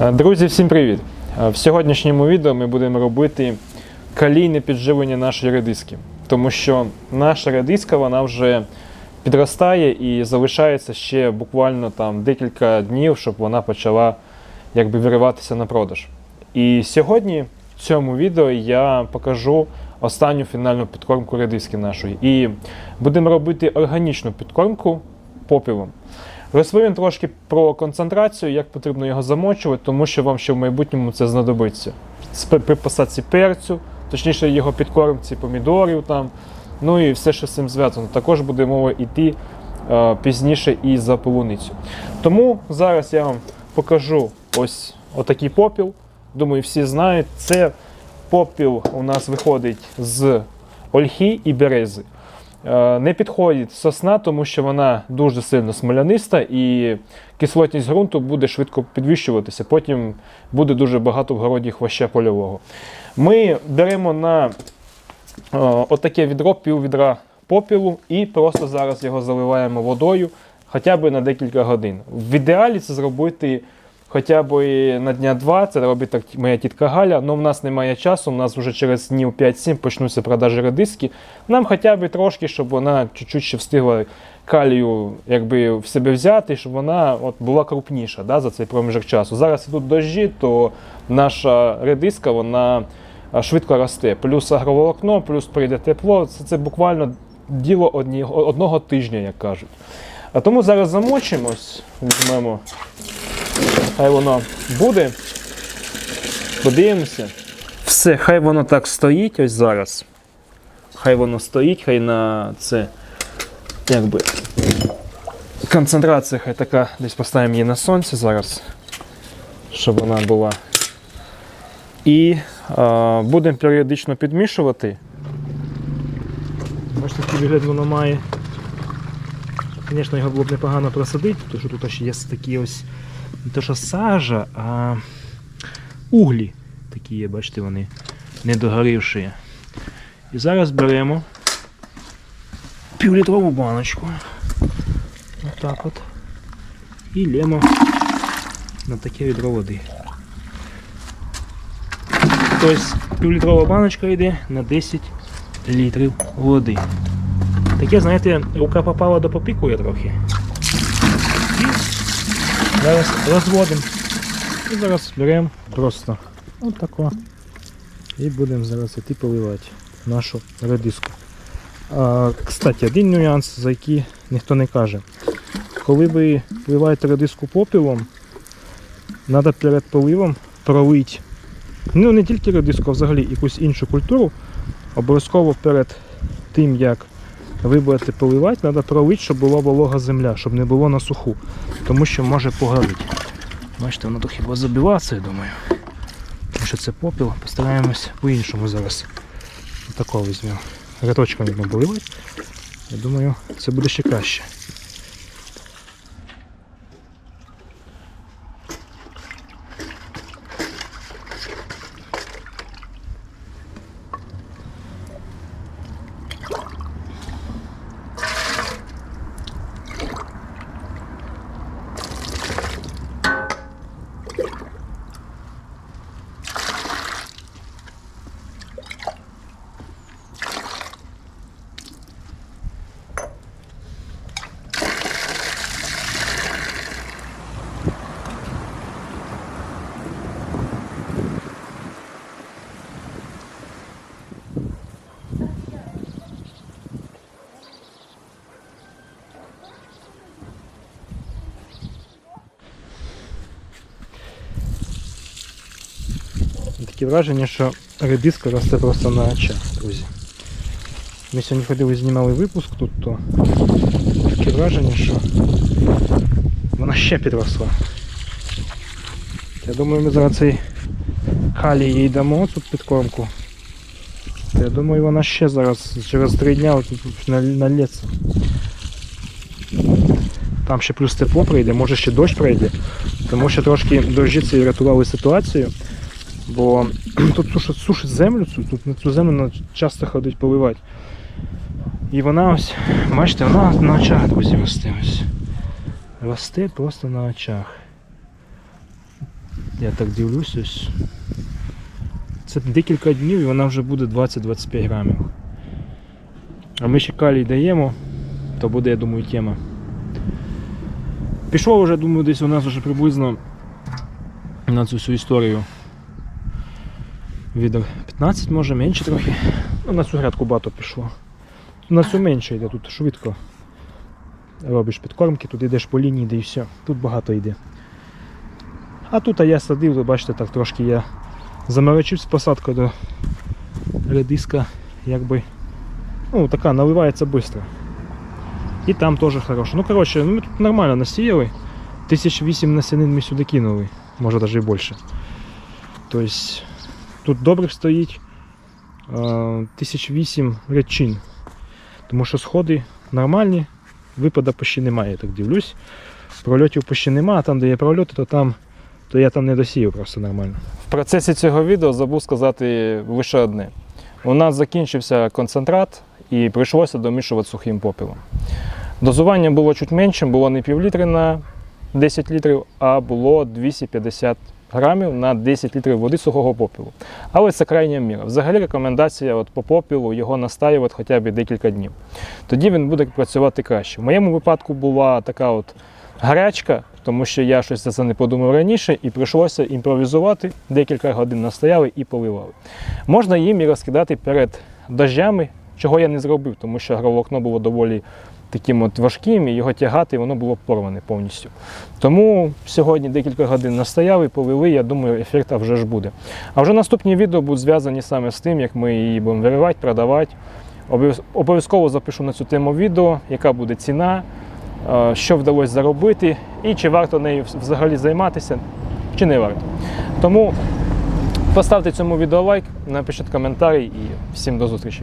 Е, Друзі, всім привіт! Е, В сьогоднішньому відео ми будемо робити калійне підживлення нашої редиски, тому що наша редиска вона вже підростає і залишається ще буквально там декілька днів, щоб вона почала якби вириватися на продаж. І сьогодні в цьому відео я покажу останню фінальну підкормку редиски нашої. І будемо робити органічну підкормку попілом. Розповім трошки про концентрацію, як потрібно його замочувати, тому що вам ще в майбутньому це знадобиться. При посадці перцю, точніше його підкормці, помідорів там, ну і все, що з цим зв'язано. Також буде мова йти е, пізніше і за полуницю. Тому зараз я вам покажу ось отакий попіл. Думаю, всі знають. Це попіл у нас виходить з ольхи і берези. Е, Не підходить сосна, тому що вона дуже сильно смоляниста і кислотність ґрунту буде швидко підвищуватися. Потім буде дуже багато в городі хвоща польового. Ми беремо на е, отаке відро, пів відра попілу і просто зараз його заливаємо водою хоча б на декілька годин. В ідеалі це зробити хоча б на дня два. Це робить так моя тітка Галя. але в нас немає часу. У нас вже через днів 5-7 почнуться продажі редиски. Нам хоча б трошки, щоб вона чуть-чуть ще встигла калію якби, в себе взяти, щоб вона от, була крупніша да, за цей проміжок часу. Зараз ідуть дощі, то наша редиска вона швидко росте. Плюс агроволокно, плюс прийде тепло. Це, це буквально діло одні, одного тижня, як кажуть. А тому зараз замочимось, візьмемо Хай воно буде. Подивимося. Все, хай воно так стоїть ось зараз. Хай воно стоїть, хай на це якби концентрація хай така, десь поставимо її на сонце зараз, щоб вона була. І е, будемо періодично підмішувати. Бачите, такий вигляд воно має. Звісно, його було б непогано просадити, тому що тут ще є такі ось не то що сажа, а углі такі є, бачите, вони недогорівші. І зараз беремо півлітрову баночку. Отак от. І лємо на таке відро води. Тобто півлітрова баночка йде на 10 літрів води. Таке, знаєте, рука попала до попікує трохи. Зараз розводимо. І зараз беремо просто отако. І будемо зараз іти поливати нашу редиску. А, кстати, один нюанс, за який ніхто не каже. Коли ви поливаєте редиску попілом, треба перед поливом пролити. Ну не тільки редиску, а взагалі якусь іншу культуру. Обов'язково перед тим, як ви поливати, треба пролити, щоб була волога земля, щоб не було на суху тому що може погорити. Бачите, воно трохи буде забиватися, я думаю. Тому що це попіл. Постараємось по-іншому зараз. Отакого візьмемо. Ряточком будемо поливати. Я думаю, це буде ще краще. Таке враження, що редиска росте просто на очах, друзі. Ми сьогодні ходили, знімали випуск тут, то таке враження, що вона ще підросла. Я думаю, ми зараз цей калій їй дамо тут підкормку. Я думаю, вона ще зараз через три дня тут налється. Там ще плюс тепло прийде, може ще дощ прийде. Тому що трошки дощі ці врятували ситуацію. Бо тут сушить, сушить землю, тут на цю землю часто ходить поливати. І вона ось, бачите, вона на очах, друзі, росте ось. Росте просто на очах. Я так дивлюсь ось. Це декілька днів і вона вже буде 20-25 грамів. А ми ще калій даємо, то буде, я думаю, тема. Пішло вже, думаю, десь у нас вже приблизно на цю всю історію відер 15, може менше трохи. Ну, на цю грядку багато пішло. На цю менше йде, тут швидко. Робиш підкормки, тут йдеш по лінії, де і все. Тут багато йде. А тут а я садив, ви бачите, так трошки я заморочив з посадкою до редиска, якби. Ну, така наливається швидко. І там теж хороше. Ну, коротше, ну, ми тут нормально насіяли. Тисяч вісім насінин ми сюди кинули, може навіть і більше. Тобто тут добре стоїть е, тисяч вісім речин. Тому що сходи нормальні, випада почти немає, я так дивлюсь. Прольотів почти немає, а там, де є прольоти, то там то я там не досію просто нормально. В процесі цього відео забув сказати лише одне. У нас закінчився концентрат і прийшлося домішувати сухим попелом. Дозування було чуть меншим, було не пів літри на 10 літрів, а було 250 грамів на 10 літрів води сухого попелу. Але це крайня міра. Взагалі рекомендація от по попелу його настаювати хоча б декілька днів. Тоді він буде працювати краще. В моєму випадку була така от гарячка, тому що я щось за це не подумав раніше, і прийшлося імпровізувати. Декілька годин настояли і поливали. Можна їм і розкидати перед дощами, чого я не зробив, тому що агроволокно було доволі таким от важким, і його тягати воно було порване повністю. Тому сьогодні декілька годин настояли, полили, я думаю, ефект вже ж буде. А вже наступні відео будуть зв'язані саме з тим, як ми її будемо виривати, продавати. Обов'язково запишу на цю тему відео, яка буде ціна, е, що вдалося заробити, і чи варто нею взагалі займатися, чи не варто. Тому поставте цьому відео лайк, напишіть коментарі і всім до зустрічі.